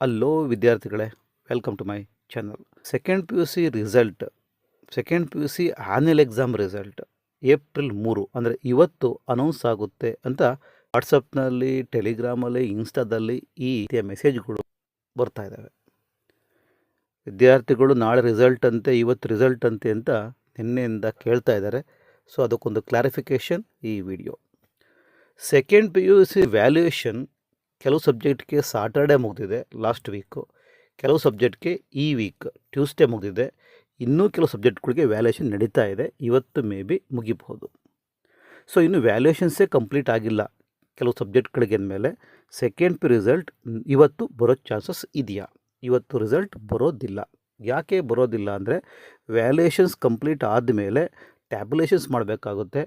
Hello ವಿದ್ಯಾರ್ಥಿಗಳೇ. Welcome to my channel second P U C result second P U C annual exam result April ಮೂರು, ಅಂದರೆ ಇವತ್ತು announce ಆಗುತ್ತೆ ಅಂತ ವಾಟ್ಸಪ್ನಲ್ಲಿ ಟೆಲಿಗ್ರಾಮಲ್ಲಿ ಇನ್ಸ್ಟಾದಲ್ಲಿ ಈ ರೀತಿಯ ಮೆಸೇಜ್ಗಳು ಬರ್ತಾ ಇದ್ದಾವೆ ವಿದ್ಯಾರ್ಥಿಗಳು ನಾಳೆ ರಿಸಲ್ಟ್ ಅಂತೆ, ಇವತ್ತು ರಿಸಲ್ಟ್ ಅಂತೆ ಅಂತ ನಿನ್ನೆಯಿಂದ ಕೇಳ್ತಾ ಇದ್ದಾರೆ ಸೊ ಅದಕ್ಕೊಂದು ಕ್ಲಾರಿಫಿಕೇಷನ್ ಈ video second P U C valuation ಕೆಲವು ಸಬ್ಜೆಕ್ಟ್ಗೆ ಸಾಟರ್ಡೆ ಮುಗಿದಿದೆ ಲಾಸ್ಟ್ ವೀಕು ಕೆಲವು ಸಬ್ಜೆಕ್ಟ್ಗೆ ಈ ವೀಕ್ ಟ್ಯೂಸ್ಡೇ ಮುಗಿದಿದೆ. ಇನ್ನೂ ಕೆಲವು ಸಬ್ಜೆಕ್ಟ್ಗಳಿಗೆ ವ್ಯಾಲ್ಯೂಯೇಷನ್ ನಡೀತಾ ಇದೆ. ಇವತ್ತು ಮೇ ಬಿ ಮುಗಿಬಹುದು. ಸೊ ಇನ್ನು ವ್ಯಾಲ್ಯೂಯೇಷನ್ಸೇ ಕಂಪ್ಲೀಟ್ ಆಗಿಲ್ಲ. ಕೆಲವು ಸಬ್ಜೆಕ್ಟ್ಗಳಿಗೆ ಅಂದಮೇಲೆ ಸೆಕೆಂಡ್ ಪಿ ರಿಸಲ್ಟ್ ಇವತ್ತು ಬರೋ ಚಾನ್ಸಸ್ ಇದೆಯಾ? ಇವತ್ತು ರಿಸಲ್ಟ್ ಬರೋದಿಲ್ಲ. ಯಾಕೆ ಬರೋದಿಲ್ಲ ಅಂದರೆ ವ್ಯಾಲ್ಯೂಯೇಷನ್ಸ್ ಕಂಪ್ಲೀಟ್ ಆದಮೇಲೆ ಟ್ಯಾಬ್ಯುಲೇಷನ್ಸ್ ಮಾಡಬೇಕಾಗುತ್ತೆ.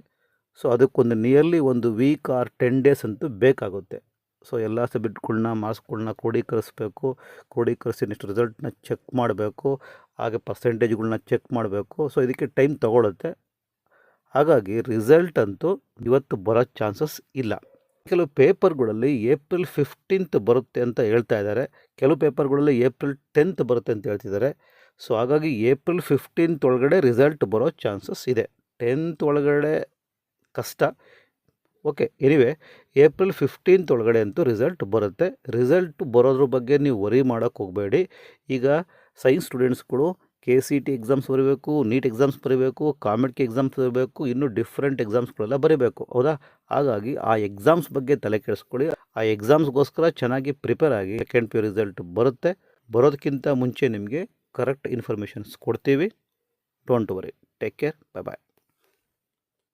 ಸೊ ಅದಕ್ಕೊಂದು ನಿಯರ್ಲಿ ಒಂದು ವೀಕ್ ಆರ್ ಟೆನ್ ಡೇಸ್ ಅಂತೂ ಬೇಕಾಗುತ್ತೆ. ಸೊ ಎಲ್ಲ ಸಬ್ಜೆಕ್ಟ್ಗಳ್ನ ಮಾರ್ಕ್ಸ್ಗಳನ್ನ ಕ್ರೋಢೀಕರಿಸ್ಬೇಕು ಕ್ರೋಢೀಕರಿಸಿ ನೆಕ್ಸ್ಟ್ ರಿಸಲ್ಟ್ನ ಚೆಕ್ ಮಾಡಬೇಕು, ಹಾಗೆ ಪರ್ಸೆಂಟೇಜ್ಗಳನ್ನ ಚೆಕ್ ಮಾಡಬೇಕು. ಸೊ ಇದಕ್ಕೆ ಟೈಮ್ ತೊಗೊಳುತ್ತೆ. ಹಾಗಾಗಿ ರಿಸಲ್ಟ್ ಅಂತೂ ಇವತ್ತು ಬರೋ ಚಾನ್ಸಸ್ ಇಲ್ಲ. ಕೆಲವು ಪೇಪರ್ಗಳಲ್ಲಿ ಏಪ್ರಿಲ್ ಫಿಫ್ಟೀನ್ತ್ ಬರುತ್ತೆ ಅಂತ ಹೇಳ್ತಾ ಇದ್ದಾರೆ. ಕೆಲವು ಪೇಪರ್ಗಳಲ್ಲಿ ಏಪ್ರಿಲ್ ಟೆಂತ್ ಬರುತ್ತೆ ಅಂತ ಹೇಳ್ತಿದ್ದಾರೆ. ಸೊ ಹಾಗಾಗಿ ಏಪ್ರಿಲ್ ಫಿಫ್ಟೀನ್ತ್ ಒಳಗಡೆ ರಿಸಲ್ಟ್ ಬರೋ ಚಾನ್ಸಸ್ ಇದೆ. ಟೆಂತ್ ಒಳಗಡೆ ಕಷ್ಟ. ಓಕೆ ಎನಿವೆ ಏಪ್ರಿಲ್ ಫಿಫ್ಟೀನ್ತ್ ಒಳಗಡೆ ಅಂತೂ ರಿಸಲ್ಟ್ ಬರುತ್ತೆ. ರಿಸಲ್ಟ್ ಬರೋದ್ರ ಬಗ್ಗೆ ನೀವು ವರಿ ಮಾಡೋಕ್ಕೆ ಹೋಗಬೇಡಿ. ಈಗ ಸೈನ್ಸ್ ಸ್ಟೂಡೆಂಟ್ಸ್ಗಳು ಕೆ ಸಿ ಟಿ ಎಕ್ಸಾಮ್ಸ್ ಬರೀಬೇಕು ನೀಟ್ ಎಕ್ಸಾಮ್ಸ್ ಬರೀಬೇಕು ಕಾಮೆಡ್ಗೆ ಎಕ್ಸಾಮ್ಸ್ ಬರಬೇಕು, ಇನ್ನೂ ಡಿಫ್ರೆಂಟ್ ಎಕ್ಸಾಮ್ಸ್ಗಳೆಲ್ಲ ಬರೀಬೇಕು. ಹೌದಾ? ಹಾಗಾಗಿ ಆ ಎಕ್ಸಾಮ್ಸ್ ಬಗ್ಗೆ ತಲೆ ಕೆಡಿಸ್ಕೊಳ್ಳಿ. ಆ ಎಕ್ಸಾಮ್ಸ್ಗೋಸ್ಕರ ಚೆನ್ನಾಗಿ ಪ್ರಿಪೇರ್ ಆಗಿ ಸೆಕೆಂಡ್ ಪಿ ರಿಸಲ್ಟ್ ಬರುತ್ತೆ. ಬರೋದಕ್ಕಿಂತ ಮುಂಚೆ ನಿಮಗೆ ಕರೆಕ್ಟ್ ಇನ್ಫಾರ್ಮೇಷನ್ಸ್ ಕೊಡ್ತೀವಿ. Don't worry take care bye bye